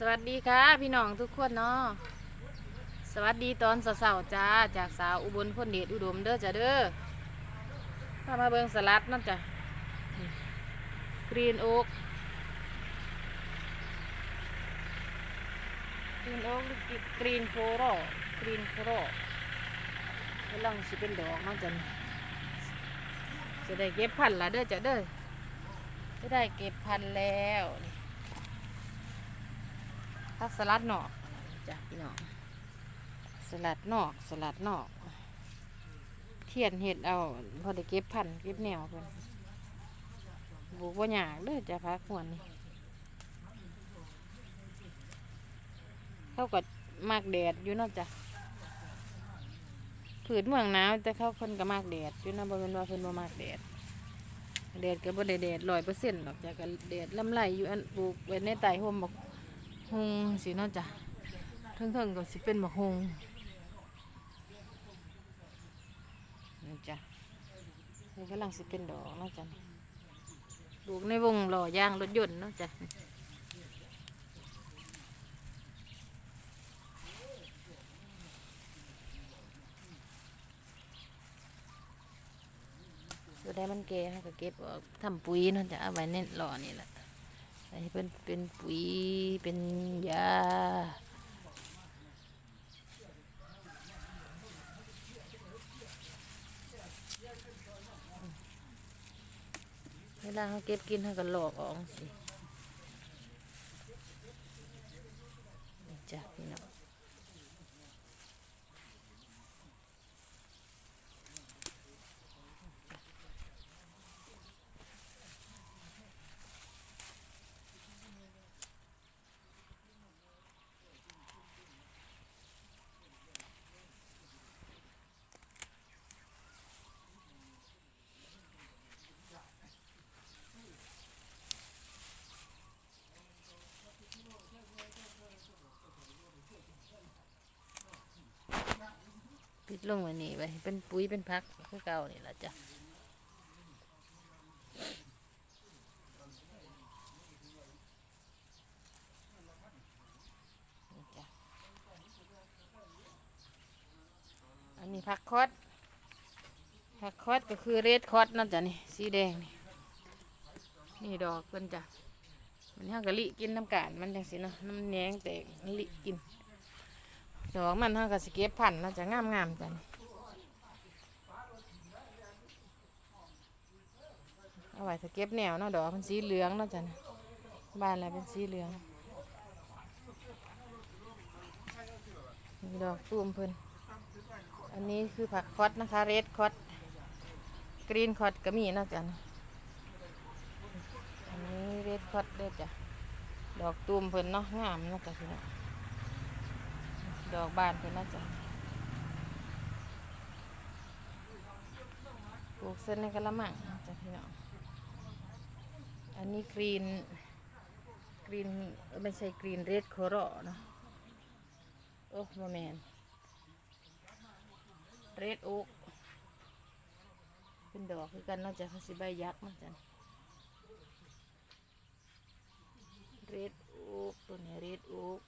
สวัสดีค่ะ พี่น้องทุกคนเนาะสวัสดีตอนเสาร์ๆจ้าจากสาวอุบลพลเดชอุดมเด้อจ้าเด้อพามาเบิงสลัดนั่นจ้ะกรีนโอ๊กกรีนโอ๊กกรีนโคโรกรีนโคโรกำลังสิเป็นดอกนั่นจ้ะจะได้เก็บพันละเด้อจ้าเด้อจะได้เก็บพันแล้วนี่ ผักสลัดนอกจ้ะพี่น้องสลัดนอกสลัดนอก เทียนเห็ดเอาพอได้เก็บพันธุ์เก็บแนวเพิ่นบุกว่าหยากเด้อจ้ะพักหวนนี่เขาก็มากแดดอยู่เนาะจ้ะผืนเมืองหนาวแต่เขาเพิ่นก็มากแดดอยู่นะบ่เป็นว่าเพิ่นบ่มากแดดแดดก็บ่ได้แดดร้อยเปอร์เซ็นต์หรอกจ้ะก็แดดลำไรอยู่อันปลูกไว้ในใต้ห่มบอก หงสิเนาะจ้ะเทิงๆก็สิเป็นบักหงนี่จ้ะนี่กำลังสิเป็นดอกนาะจ้ะปลูกในวงหล่อยางรถยนต์นาะจ้ะสุดได้มันแก่เก็เก็บทำปุ๋ยนาะจ้ะเอาไว้ในหล่อนี่แหละ อันนี้เป็นเป็นปุ๋ยเป็นยาเวลาเขาเก็บกินเขาก็หลอกออกสิจากพี่น้องปิด ลงไว้นี่ไว้เป็นปุ๋ยเป็นพักคือเก่านี่ละจ้ะอันนี้ผักคอดผักคอดก็คือเรดคอดนั่นจ้ะนี่สีแดงนี่นี่ดอกเพิ่นจ้ะมันเฮากะลิกินน้ำกาดมันจังสิเนาะน้ำแหนงแตกลิกิน ดอกมันเฮาก็สิเก็บพันธุ์เนาะจะงามงามๆจันเอาไว้ถ้าเก็บแนวเนาะดอกมันสีเหลืองเนาะจันบ้านอะไรเป็นสีเหลืองดอกตูมเพิ่นอันนี้คือผักคอดนะคะ เรดคอดกรีนคอดก็มีนาะจันอันนี้เรดคอดเด้อจ้ะ ดอกตูมเพิ่นเนาะงามนาะจ้ะพี่น้อง ดอกบานเพิ่นน่าจะปลูกเส้นในกระมังจ้ะพี่น้อง อันนี้กรีน กรีนไม่ใช่กรีนเรดโคโรเนาะ โอ้โมแมนเรดโอ๊กเป็นดอกคือกันนอกจากสิใบยักษ์เนาจ้ะเรดโอ๊กตัวนี้เรดโอ๊ก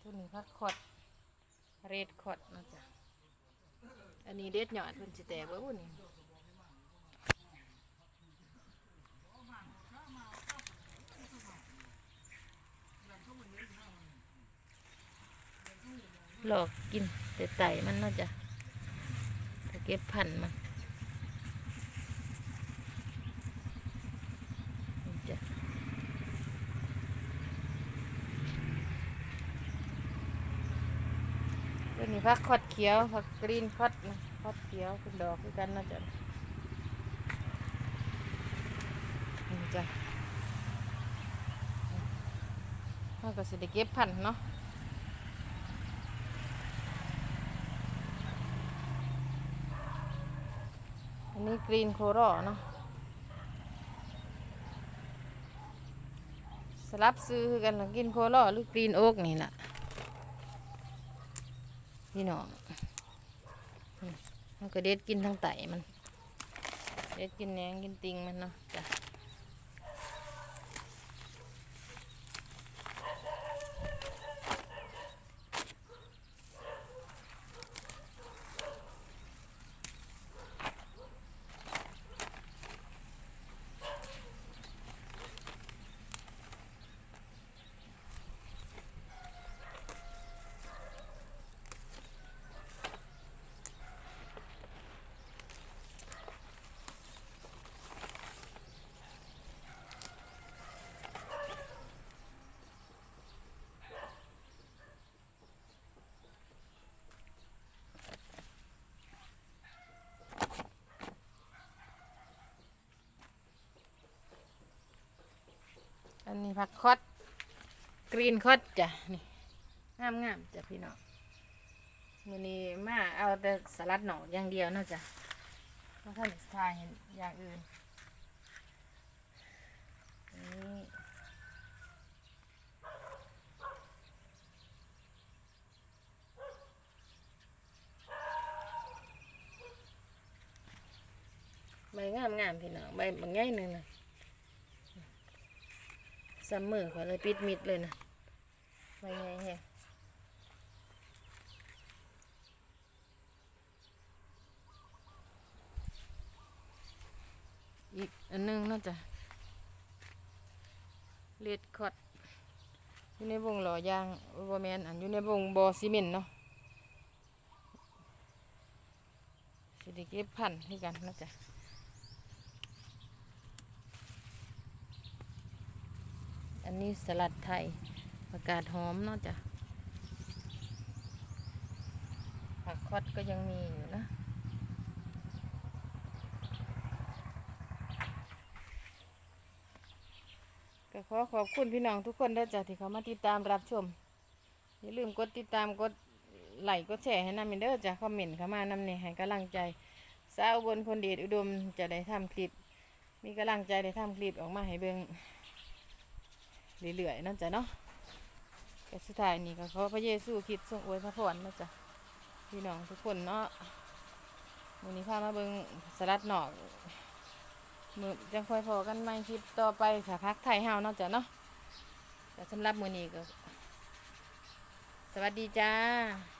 ตัวนี้ พักคอดเรดคอดนะจ๊ะอันนี้เด็ดหยอดเพิ่นสิแตกบ่บุนี่หลอกกินแต่ไตมันเนาะจ้ะเก็บพันมันจ้ะ ตัวนี้พักคอดเขียวพักกรีนคอดนะคอดเขียวเป็นดอกคือกันนะจ๊ะนี่จ้ะเราก็สิได้เก็บพันเนาะอันนี้กรีนโคโรเนาะสลับซื้อกันกินโคโรหรือกรีนโอ๊กนี่แหละ พี่น้องมันก็เด็ดกินทั้งไตมัน เด็ดกินแหนงกินติงมันเนาะจ้ะ นนี้ผักคอดกรีนคอดจ้ะนี่งามงามจ้ะพี่น้องมือนี้มาเอาแต่สลัดหน่ออย่างเดียวนาะจ้ะเพราะท่านทายเห็นอย่างอื่นนนี้ใบงามงามพี่น้องใบบางใหญ่หนึ่งนะ ซัมเมอร์ขอเลยปิดมิดเลยนะใบใหญ่แฮะอีกอันนึงน่าจะเลดคอดอยู่ในวงหล่อยางบอแมนอันอยู่ในวงบอซีเมนเนาะสิด้เก็บพันให้กันเนาะจ๊ะ นนี้สลัดไทยผักกาดหอมเนาะจ้ะผักคอดก็ยังมีอยู่นะ ก็ขอขอบคุณพี่น้องทุกคนด้วยจ้ะที่เขามาติดตามรับชม อย่าลืมกดติดตามกดไลค์กดแชร์ให้นำมินเด้อจ้ะคอมเมนต์เข้ามานำเนี่ยให้กำลังใจสาวบนคนเดชอุดมจะได้ทำคลิป มีกำลังใจได้ทำคลิปออกมาให้เบิ่ง เรื่อยๆนั่นจ้ะเนาะแต่สุดท้ายนี่ก็ขอพระเยซูคริดทรงอวยพระพรนะจ๊ะพี่น้องทุกคนเนาะวันนี้พามาเบิ่งสลัดหนอกมือจังค่อยพอกันไหม่คลิปต่อไปค่ะพักไทยเฮาเนาะจ้ะเนาะแต่สำหรับมือนี้ก็ สวัสดีจ้า